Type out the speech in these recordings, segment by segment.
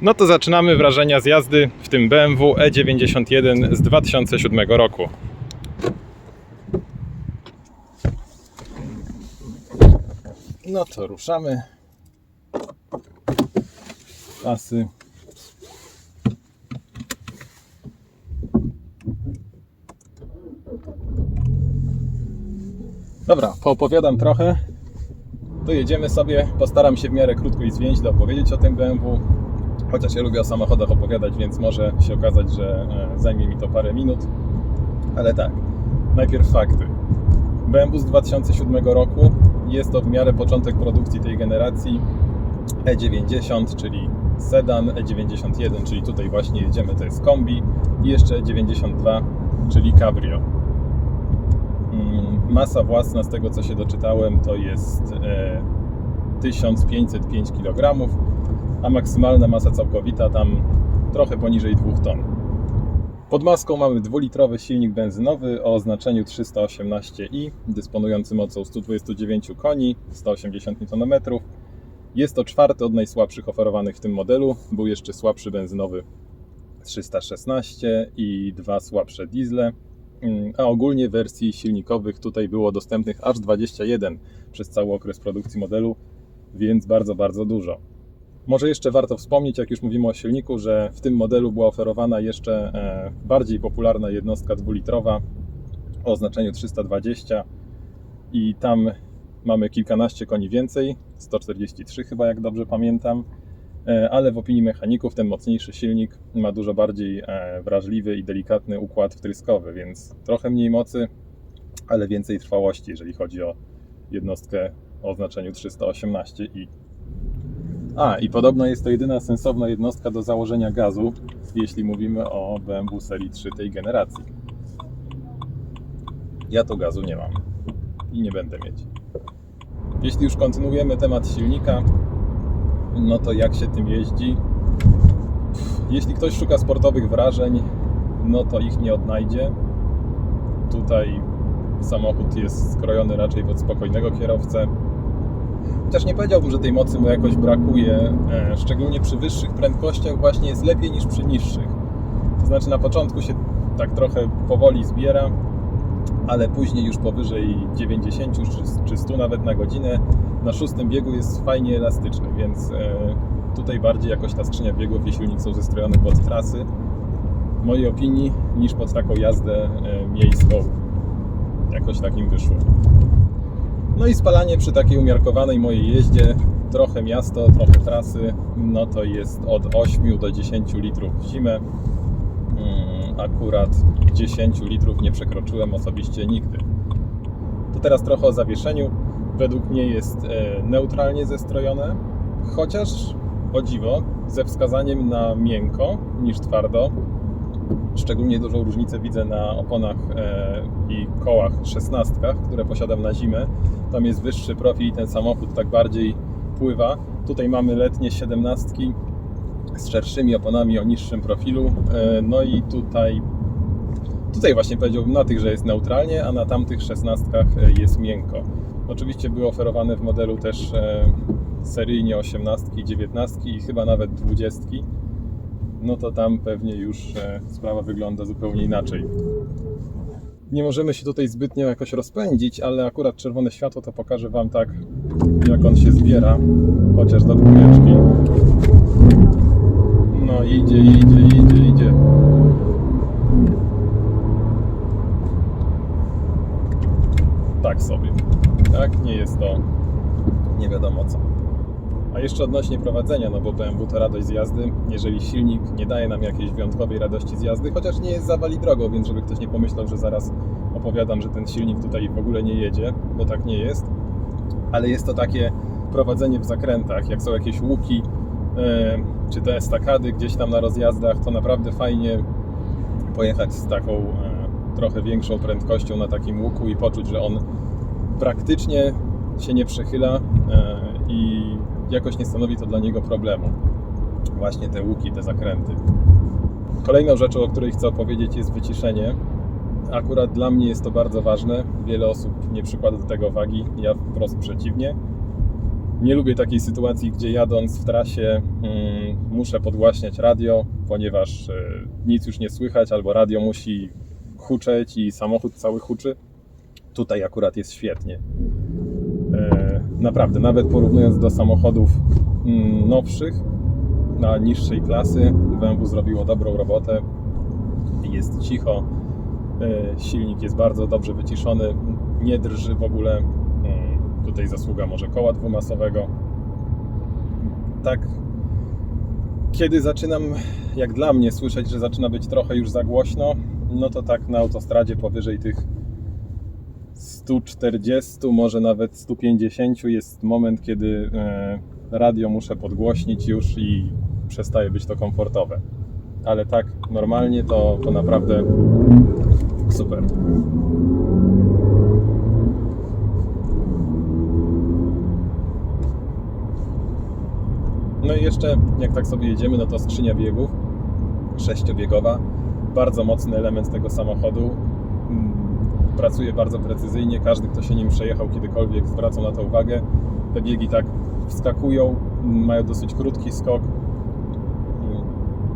No to zaczynamy wrażenia z jazdy w tym BMW E91 z 2007 roku. No to ruszamy. Pasy. Dobra, poopowiadam trochę. To jedziemy sobie. Postaram się w miarę krótko i zwięźle opowiedzieć o tym BMW. Chociaż ja lubię o samochodach opowiadać, więc może się okazać, że e, zajmie mi to parę minut. Ale tak, najpierw fakty. BMW z 2007 roku jest to w miarę początek produkcji tej generacji E90, czyli sedan, E91, czyli tutaj właśnie jedziemy, to jest kombi i jeszcze E92, czyli cabrio. Mm, Masa własna, z tego co się doczytałem, to jest e, 1505 kg, a maksymalna masa całkowita tam trochę poniżej 2 ton. Pod maską mamy dwulitrowy silnik benzynowy o oznaczeniu 318i, dysponujący mocą 129 koni, 180 Nm. Jest to czwarty od najsłabszych oferowanych w tym modelu. Był jeszcze słabszy benzynowy 316 i dwa słabsze diesle. Mm, A ogólnie wersji silnikowych tutaj było dostępnych aż 21 przez cały okres produkcji modelu, więc bardzo, bardzo dużo. Może jeszcze warto wspomnieć, jak już mówimy o silniku, że w tym modelu była oferowana jeszcze e, bardziej popularna jednostka dwulitrowa o oznaczeniu 320 i tam mamy kilkanaście koni więcej, 143 chyba jak dobrze pamiętam, E, ale w opinii mechaników ten mocniejszy silnik ma dużo bardziej e, wrażliwy i delikatny układ wtryskowy, więc trochę mniej mocy, ale więcej trwałości, jeżeli chodzi o jednostkę o oznaczeniu 318i. A, i podobno jest to jedyna sensowna jednostka do założenia gazu, jeśli mówimy o BMW serii 3 tej generacji. Ja to gazu nie mam i nie będę mieć. Jeśli już kontynuujemy temat silnika, no to jak się tym jeździ? Jeśli ktoś szuka sportowych wrażeń, no to ich nie odnajdzie. Tutaj samochód jest skrojony raczej pod spokojnego kierowcę. Chociaż nie powiedziałbym, że tej mocy mu jakoś brakuje, e, szczególnie przy wyższych prędkościach właśnie jest lepiej niż przy niższych. To znaczy na początku się tak trochę powoli zbiera, ale później już powyżej 90 czy- czy 100 nawet na godzinę na szóstym biegu jest fajnie elastyczny, więc e, tutaj bardziej jakoś ta skrzynia biegów i silnik są zestrojone pod trasy, w mojej opinii, niż pod taką jazdę e, miejską. Jakoś takim wyszło. No i spalanie przy takiej umiarkowanej mojej jeździe, trochę miasto, trochę trasy, no to jest od 8 do 10 litrów w zimę. Mm, Akurat 10 litrów nie przekroczyłem osobiście nigdy. To teraz trochę o zawieszeniu. Według mnie jest e, neutralnie zestrojone, chociaż o dziwo, ze wskazaniem na miękko niż twardo. Szczególnie dużą różnicę widzę na oponach e, i kołach szesnastkach, które posiadam na zimę. Tam jest wyższy profil i ten samochód tak bardziej pływa. Tutaj mamy letnie siedemnastki z szerszymi oponami o niższym profilu. E, No i tutaj Tutaj właśnie powiedziałbym na tych, że jest neutralnie, a na tamtych szesnastkach e, jest miękko. Oczywiście były oferowane w modelu też seryjnie 18, 19 i chyba nawet 20. No to tam pewnie już e, sprawa wygląda zupełnie inaczej. Nie możemy się tutaj zbytnio jakoś rozpędzić, ale akurat czerwone światło to pokaże Wam tak, jak on się zbiera, chociaż do dwójeczki. No idzie, idzie, idzie, idzie. tak sobie. Tak, nie jest to nie wiadomo co. A jeszcze odnośnie prowadzenia, no bo BMW to radość z jazdy. Jeżeli silnik nie daje nam jakiejś wyjątkowej radości z jazdy, chociaż nie jest zawali drogą, więc żeby ktoś nie pomyślał, że zaraz opowiadam, że ten silnik tutaj w ogóle nie jedzie, bo tak nie jest. Ale jest to takie prowadzenie w zakrętach, jak są jakieś łuki, e, czy te estakady gdzieś tam na rozjazdach, to naprawdę fajnie pojechać z taką e, trochę większą prędkością na takim łuku i poczuć, że on praktycznie się nie przechyla e, i jakoś nie stanowi to dla niego problemu. Właśnie te łuki, te zakręty. Kolejną rzeczą, o której chcę opowiedzieć, jest wyciszenie. Akurat dla mnie jest to bardzo ważne. Wiele osób nie przykłada do tego wagi, ja wprost przeciwnie. Nie lubię takiej sytuacji, gdzie jadąc w trasie mm, muszę podgłaśniać radio, ponieważ e, nic już nie słychać, albo radio musi huczeć i samochód cały huczy. Tutaj akurat jest świetnie. Naprawdę, nawet porównując do samochodów mm, nowszych, na niższej klasy, BMW zrobiło dobrą robotę. Jest cicho, e, silnik jest bardzo dobrze wyciszony, nie drży w ogóle. Mm, Tutaj zasługa może koła dwumasowego. Tak, kiedy zaczynam, jak dla mnie, słyszeć, że zaczyna być trochę już za głośno, no to tak na autostradzie powyżej tych 140, może nawet 150 jest moment, kiedy e, radio muszę podgłośnić już i przestaje być to komfortowe. Ale tak normalnie to, to naprawdę super. No i jeszcze, jak tak sobie jedziemy, no to skrzynia biegów, sześciobiegowa, bardzo mocny element tego samochodu. Pracuje bardzo precyzyjnie, każdy, kto się nim przejechał kiedykolwiek, zwracał na to uwagę. Te biegi tak wskakują, mają dosyć krótki skok.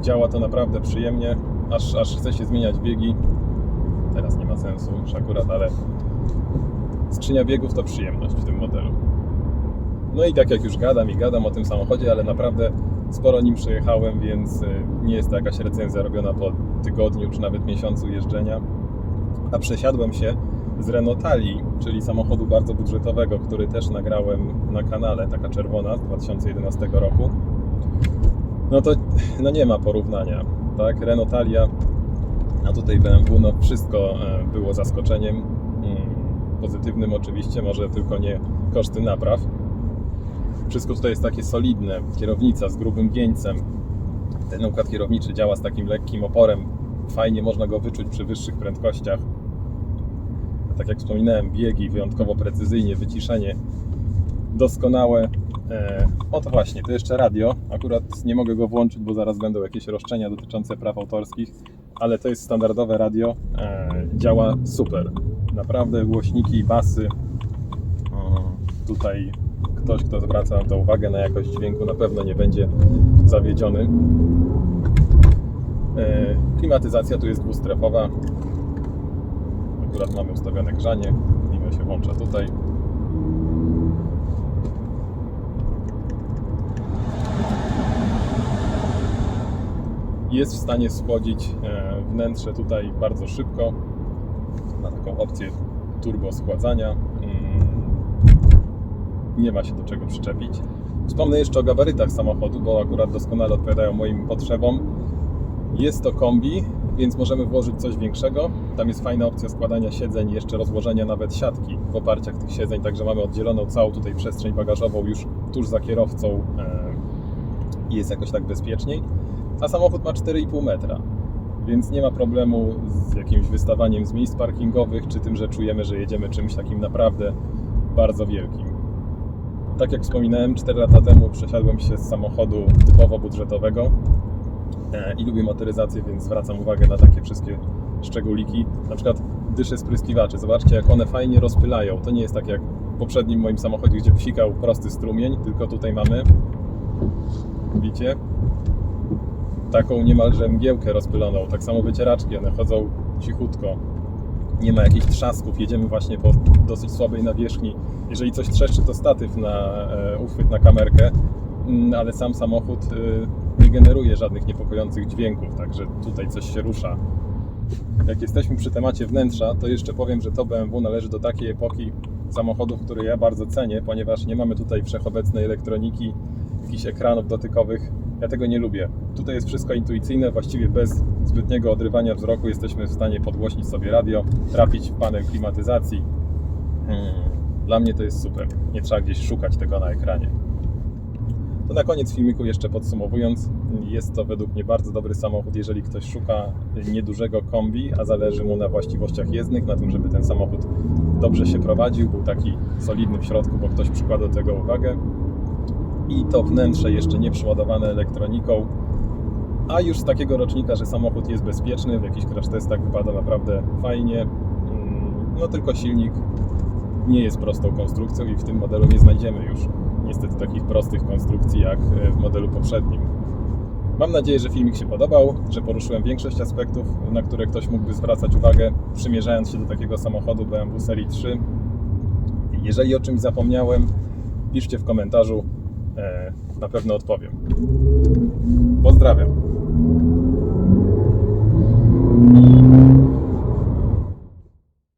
Działa to naprawdę przyjemnie, aż, aż chce się zmieniać biegi. Teraz nie ma sensu już akurat, ale skrzynia biegów to przyjemność w tym modelu. No i tak jak już gadam i gadam o tym samochodzie, ale naprawdę sporo nim przejechałem, więc y, nie jest to jakaś recenzja robiona po tygodniu czy nawet miesiącu jeżdżenia. A przesiadłem się z Renault Talii, czyli samochodu bardzo budżetowego, który też nagrałem na kanale, taka czerwona z 2011 roku. No to no nie ma porównania, tak? Renault Talia, a tutaj BMW, no wszystko e, było zaskoczeniem. Mm, Pozytywnym oczywiście, może tylko nie koszty napraw. Wszystko tutaj jest takie solidne, kierownica z grubym wieńcem. Ten układ kierowniczy działa z takim lekkim oporem. Fajnie można go wyczuć przy wyższych prędkościach. Tak jak wspominałem, biegi wyjątkowo precyzyjnie, wyciszenie doskonałe. E, o to właśnie, to jeszcze radio. Akurat nie mogę go włączyć, bo zaraz będą jakieś roszczenia dotyczące praw autorskich, ale to jest standardowe radio. E, działa super. Naprawdę głośniki basy. Tutaj ktoś, kto zwraca na to uwagę, na jakość dźwięku, na pewno nie będzie zawiedziony. E, Klimatyzacja tu jest dwustrefowa. Akurat mamy ustawione grzanie. Klima się włącza tutaj. Jest w stanie schłodzić e, wnętrze tutaj bardzo szybko. Ma taką opcję turbo schładzania. Mm, nie ma się do czego przyczepić. Wspomnę jeszcze o gabarytach samochodu, bo akurat doskonale odpowiadają moim potrzebom. Jest to kombi, więc możemy włożyć coś większego. Tam jest fajna opcja składania siedzeń i jeszcze rozłożenia nawet siatki w oparciach tych siedzeń, także mamy oddzieloną całą tutaj przestrzeń bagażową już tuż za kierowcą e, i jest jakoś tak bezpieczniej. A samochód ma 4,5 metra, więc nie ma problemu z jakimś wystawaniem z miejsc parkingowych, czy tym, że czujemy, że jedziemy czymś takim naprawdę bardzo wielkim. Tak jak wspominałem, 4 lata temu przesiadłem się z samochodu typowo budżetowego i lubię motoryzację, więc zwracam uwagę na takie wszystkie szczególiki. Na przykład dysze spryskiwacze. Zobaczcie, jak one fajnie rozpylają. To nie jest tak jak w poprzednim moim samochodzie, gdzie psikał prosty strumień, tylko tutaj mamy, widzicie, taką niemalże mgiełkę rozpyloną. Tak samo wycieraczki, one chodzą cichutko. Nie ma jakichś trzasków, jedziemy właśnie po dosyć słabej nawierzchni. Jeżeli coś trzeszczy, to statyw na e, uchwyt na kamerkę, Mm, ale sam samochód e, nie generuje żadnych niepokojących dźwięków, także tutaj coś się rusza. Jak jesteśmy przy temacie wnętrza, to jeszcze powiem, że to BMW należy do takiej epoki samochodów, które ja bardzo cenię, ponieważ nie mamy tutaj wszechobecnej elektroniki, jakichś ekranów dotykowych. Ja tego nie lubię. Tutaj jest wszystko intuicyjne, właściwie bez zbytniego odrywania wzroku jesteśmy w stanie podgłośnić sobie radio, trafić w panel klimatyzacji. Hmm. Dla mnie to jest super. Nie trzeba gdzieś szukać tego na ekranie. To na koniec filmiku jeszcze podsumowując, jest to według mnie bardzo dobry samochód, jeżeli ktoś szuka niedużego kombi, a zależy mu na właściwościach jezdnych, na tym, żeby ten samochód dobrze się prowadził, był taki solidny w środku, bo ktoś przykłada do tego uwagę. I to wnętrze jeszcze nie przeładowane elektroniką, a już z takiego rocznika, że samochód jest bezpieczny, w jakichś crash testach wypada naprawdę fajnie. Mm, No tylko silnik nie jest prostą konstrukcją i w tym modelu nie znajdziemy już niestety takich prostych konstrukcji jak e, w modelu poprzednim. Mam nadzieję, że filmik się podobał, że poruszyłem większość aspektów, na które ktoś mógłby zwracać uwagę, przymierzając się do takiego samochodu BMW serii 3. Jeżeli o czymś zapomniałem, piszcie w komentarzu, e, na pewno odpowiem. Pozdrawiam.